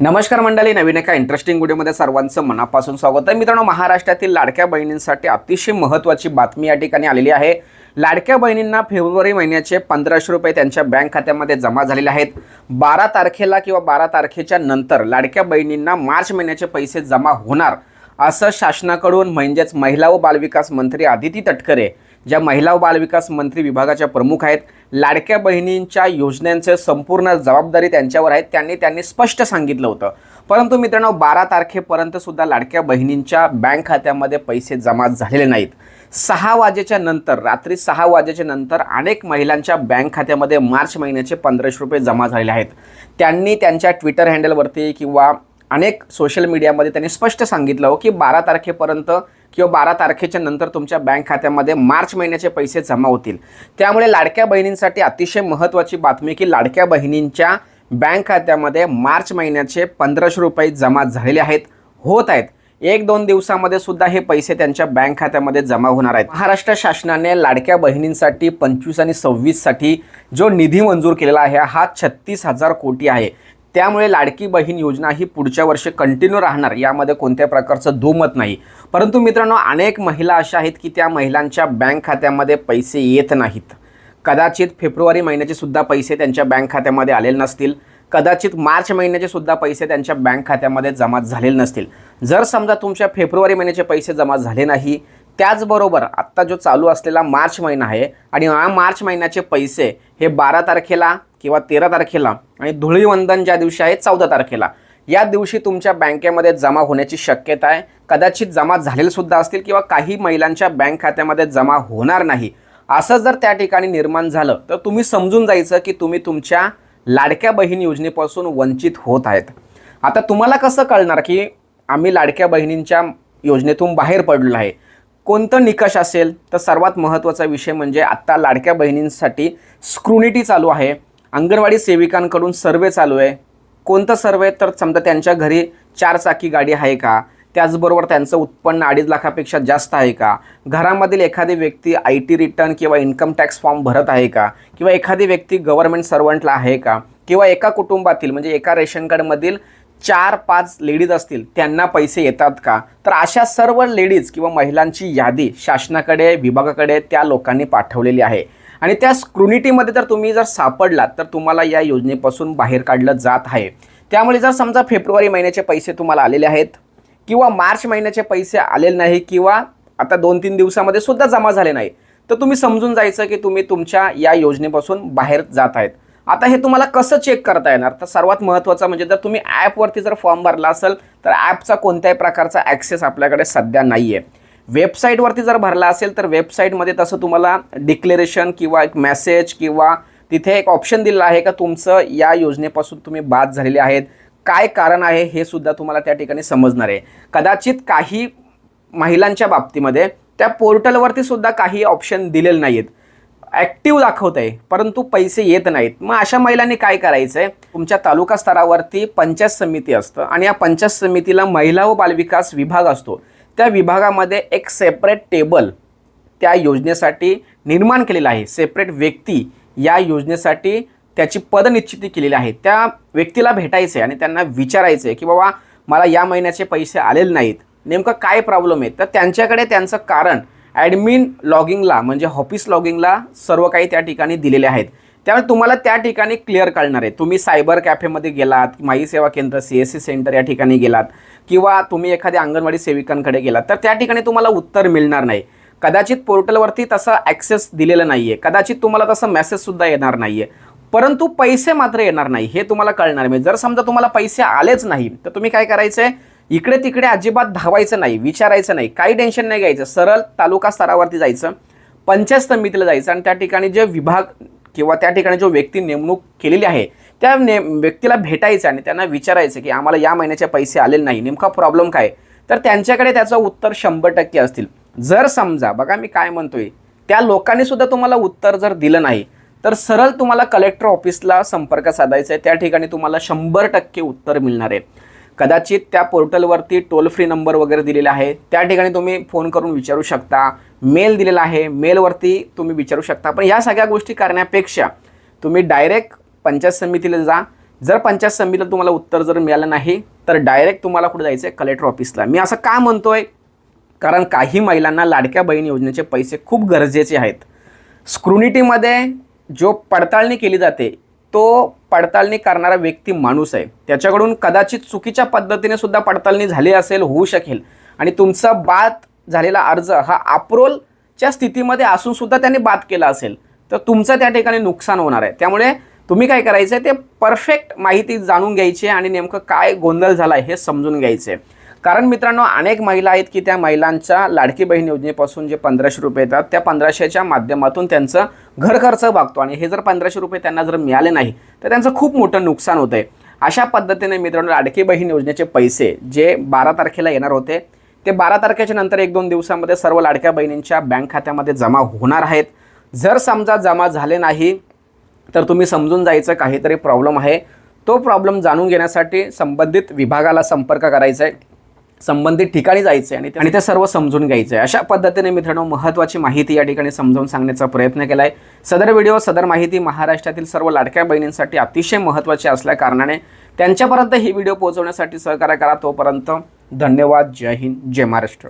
नमस्कार मंडळी नवीन एका इंटरेस्टिंग व्हिडिओमध्ये सर्वांचं मनापासून स्वागत आहे. मित्रांनो महाराष्ट्रातील लाडक्या बहिणींसाठी अतिशय महत्त्वाची बातमी या ठिकाणी आलेली आहे. लाडक्या बहिणींना फेब्रुवारी महिन्याचे पंधराशे रुपये त्यांच्या बँक खात्यामध्ये जमा झालेले आहेत. बारा तारखेला किंवा बारा तारखेच्या नंतर लाडक्या बहिणींना मार्च महिन्याचे पैसे जमा होणार असं शासनाकडून म्हणजेच महिला व बालविकास मंत्री आदिती तटकरे ज्या महिला व बालविकास मंत्री विभागाच्या प्रमुख आहेत लाडक्या बहिणींच्या योजनांचे संपूर्ण जबाबदारी त्यांच्यावर आहेत त्यांनी त्यांनी स्पष्ट सांगितलं होतं. परंतु मित्रांनो बारा तारखेपर्यंत सुद्धा लाडक्या बहिणींच्या बँक खात्यामध्ये पैसे जमा झालेले नाहीत. सहा वाजेच्या नंतर रात्री सहा वाजेच्या नंतर अनेक महिलांच्या बँक खात्यामध्ये मार्च महिन्याचे पंधराशे रुपये जमा झालेले आहेत. त्यांनी त्यांच्या ट्विटर हँडलवरती किंवा अनेक सोशल मीडियामध्ये त्यांनी स्पष्ट सांगितलं हो की बारा तारखेपर्यंत किंवा बारा तारखेच्या नंतर तुमच्या बँक खात्यामध्ये मार्च महिन्याचे पैसे जमा होतील. त्यामुळे लाडक्या बहिणींसाठी अतिशय महत्त्वाची बातमी की लाडक्या बहिणींच्या बँक खात्यामध्ये मार्च महिन्याचे पंधराशे रुपये जमा झालेले आहेत होत आहेत. एक दोन दिवसामध्ये सुद्धा हे पैसे त्यांच्या बँक खात्यामध्ये जमा होणार आहेत. महाराष्ट्र शासनाने लाडक्या बहिणींसाठी पंचवीस आणि सव्वीससाठी जो निधी मंजूर केलेला आहे हा छत्तीस हजार कोटी आहे. त्यामुळे लाडकी बहीण योजना ही पुढच्या वर्षी कंटिन्यू राहणार. यामध्ये कोणत्या प्रकारचं दुमत नाही. परंतु मित्रांनो अनेक महिला अशा आहेत की त्या महिलांच्या बँक खात्यामध्ये पैसे येत नाहीत. कदाचित फेब्रुवारी महिन्याचे सुद्धा पैसे त्यांच्या बँक खात्यामध्ये आलेले नसतील. कदाचित मार्च महिन्याचे सुद्धा पैसे त्यांच्या बँक खात्यामध्ये जमा झालेले नसतील. जर समजा तुमच्या फेब्रुवारी महिन्याचे पैसे जमा झाले नाही त्याचबरोबर आत्ता जो चालू असलेला मार्च महिना आहे आणि हा मार्च महिन्याचे पैसे हे बारा तारखेला किंवा तेरा तारखेला आणि धुळीवंदन ज्या दिवशी आहे चौदा तारखेला या दिवशी तुमच्या बँकेमध्ये जमा होण्याची शक्यता आहे. कदाचित जमा झालेलेसुद्धा असतील किंवा काही महिलांच्या बँक खात्यामध्ये जमा होणार नाही. असं जर त्या ठिकाणी निर्माण झालं तर तुम्ही समजून जायचं की तुम्ही तुमच्या लाडक्या बहीण योजनेपासून वंचित होत आहेत. आता तुम्हाला कसं कळणार की आम्ही लाडक्या बहिणींच्या योजनेतून बाहेर पडलो आहे? कोणतं निकष असेल तर सर्वात महत्त्वाचा विषय म्हणजे आत्ता लाडक्या बहिणींसाठी स्क्रुनिटी चालू आहे. अंगणवाडी सेविकांकडून सर्वे चालू आहे. कोणतं सर्वे तर समजा त्यांच्या घरी चार चाकी गाडी आहे का? त्याचबरोबर त्यांचं उत्पन्न अडीच लाखापेक्षा जास्त आहे का? घरामधील एखादी व्यक्ती आय टी रिटर्न किंवा इन्कम टॅक्स फॉर्म भरत आहे का? किंवा एखादी व्यक्ती गव्हर्नमेंट सर्वंटला आहे का? किंवा एका कुटुंबातील म्हणजे एका रेशन कार्डमधील चार पाच लेडीज असतील त्यांना पैसे येतात का? तर अशा सर्व लेडीज किंवा महिलांची यादी शासनाकडे विभागाकडे त्या लोकांनी पाठवलेली आहे. आणि त्या स्क्रुनिटीमध्ये जर तुम्ही जर सापडलात तर तुम्हाला या योजनेपासून बाहेर काढलं जात आहे. त्यामुळे जर समजा फेब्रुवारी महिन्याचे पैसे तुम्हाला आलेले आहेत किंवा मार्च महिन्याचे पैसे आलेले नाही किंवा आता दोन तीन दिवसामध्ये सुद्धा जमा झाले नाही तर तुम्ही समजून जायचं की तुम्ही तुमच्या या योजनेपासून बाहेर जात आहेत. आता हे तुम्हाला कसं चेक करता येणार? तर सर्वात महत्त्वाचं म्हणजे जर तुम्ही ॲपवरती जर फॉर्म भरला असेल तर ॲपचा कोणत्याही प्रकारचा ॲक्सेस आपल्याकडे सध्या नाही आहे वेबसाईटवरती जर भरला असेल तर वेबसाईटमध्ये तसं तुम्हाला डिक्लेरेशन किंवा एक मेसेज किंवा तिथे एक ऑप्शन दिलेला आहे का तुमचं या योजनेपासून तुम्ही बाद झालेले आहेत काय कारण आहे हे सुद्धा तुम्हाला त्या ठिकाणी समजणार आहे. कदाचित काही महिलांच्या बाबतीमध्ये त्या पोर्टलवरती सुद्धा काही ऑप्शन दिलेले नाही आहेत ॲक्टिव्ह दाखवत आहे परंतु पैसे येत नाहीत. मग अशा महिलांनी काय करायचं आहे तुमच्या तालुका स्तरावरती पंचायत समिती असतं आणि या पंचायत समितीला महिला व बालविकास विभाग असतो. त्या विभागामध्ये एक सेपरेट टेबल त्या योजनेसाठी निर्माण केलेलं आहे. सेपरेट व्यक्ती या योजनेसाठी त्याची पदनिश्चिती केलेली आहे. त्या व्यक्तीला भेटायचं आहे आणि त्यांना विचारायचं आहे की बाबा मला या महिन्याचे पैसे आलेले नाहीत. नेमकं काय प्रॉब्लेम आहे? तर त्यांच्याकडे त्यांचं कारण ॲडमिन लॉगिंगला म्हणजे ऑफिस लॉगिंगला सर्व काही त्या ठिकाणी दिलेले आहेत. त्यामुळे तुम्हाला त्या ठिकाणी क्लिअर कळणार आहे. तुम्ही सायबर कॅफेमध्ये गेलात माई सेवा केंद्र सी एस सी सेंटर या ठिकाणी गेलात किंवा तुम्ही एखाद्या अंगणवाडी सेविकांकडे गेलात तर त्या ठिकाणी तुम्हाला उत्तर मिळणार नाही. कदाचित पोर्टलवरती तसा ॲक्सेस दिलेला नाही आहे कदाचित तुम्हाला तसं मेसेजसुद्धा येणार नाही आहे परंतु पैसे मात्र येणार नाही हे तुम्हाला कळणार नाही जर समजा तुम्हाला पैसे आलेच नाही तर तुम्ही काय करायचं आहे इकडे तिकडे अजिबात धावायचं नाही विचारायचं नाही काही टेन्शन नाही घ्यायचं. सरळ तालुका स्तरावरती जायचं पंचायत समितीला जायचं आणि त्या ठिकाणी जे विभाग किंवा त्या ठिकाणी जो व्यक्ती नेमणूक केलेली आहे त्या ने व्यक्तीला भेटायचं आणि त्यांना विचारायचं की आम्हाला या महिन्याचे पैसे आलेले नाही नेमका प्रॉब्लेम काय? तर त्यांच्याकडे त्याचं उत्तर शंभर टक्के असतील. जर समजा बघा मी काय म्हणतोय त्या लोकांनी सुद्धा तुम्हाला उत्तर जर दिलं नाही तर सरळ तुम्हाला कलेक्टर ऑफिसला संपर्क साधायचा आहे. त्या ठिकाणी तुम्हाला शंभर टक्के उत्तर मिळणार आहे. कदाचित त्या पोर्टलवरती टोल फ्री नंबर वगैरे दिलेला आहे. त्या ठिकाणी तुम्ही फोन करून विचारू शकता. मेल दिलेला आहे. मेलवरती तुम्ही विचारू शकता. पण या सगळ्या गोष्टी करण्यापेक्षा तुम्ही डायरेक्ट पंचायत समितीला जा. जर पंचायत समितीला तुम्हाला उत्तर जर मिळालं नाही तर डायरेक्ट तुम्हाला कुठे जायचं आहे कलेक्टर ऑफिसला मी असं का म्हणतोय? कारण काही महिलांना लाडक्या बहीण योजनेचे पैसे खूप गरजेचे आहेत. स्क्रुनिटीमध्ये जो पडताळणी केली जाते तो पडताळणी करणारा व्यक्ती माणूस आहे. त्याच्याकडून कदाचित चुकीच्या पद्धतीने सुद्धा पडताळणी झाली असेल होऊ शकेल. आणि तुमचा बाद झालेला अर्ज हा अप्रोलच्या स्थितीमध्ये असून सुद्धा त्याने बाद केला असेल तर तुमचं त्या ठिकाणी नुकसान होणार आहे. त्यामुळे तुम्ही काय करायचं आहे ते परफेक्ट माहिती जाणून घ्यायची आहे आणि नेमकं काय गोंधळ झाला आहे हे समजून घ्यायचं आहे कारण मित्रांनो अनेक महिला आहेत की त्या महिलांच्या लाडकी बहीण योजनेपासून जे पंधराशे रुपये येतात त्या पंधराशेच्या माध्यमातून त्यांचं घर खर्च भागतो आणि हे जर पंधराशे रुपये त्यांना जर मिळाले नाही तर त्यांचं खूप मोठं नुकसान होतं आहे अशा पद्धतीने मित्रांनो लाडकी बहीण योजनेचे पैसे जे बारा तारखेला येणार होते ते बारा तारखेच्या नंतर एक दोन दिवसामध्ये सर्व लाडक्या बहिणींच्या बँक खात्यामध्ये जमा होणार आहेत. जर समजा जमा झाले नाही तर तुम्ही समजून जायचं काहीतरी प्रॉब्लेम आहे. तो प्रॉब्लेम जाणून घेण्यासाठी संबंधित विभागाला संपर्क करायचा आहे. संबंधित ठिकाणी जायचं आहे आणि ते- आणि ते सर्व समजून घ्यायचं आहे अशा पद्धतीने मित्रांनो महत्त्वाची माहिती या ठिकाणी समजावून सांगण्याचा प्रयत्न केला आहे सदर व्हिडिओ सदर माहिती महाराष्ट्रातील सर्व लाडक्या बहिणींसाठी अतिशय महत्त्वाची असल्या कारणाने त्यांच्यापर्यंत ही व्हिडिओ पोहोचवण्यासाठी सहकार्य करा. तोपर्यंत धन्यवाद. जय हिंद. जय महाराष्ट्र.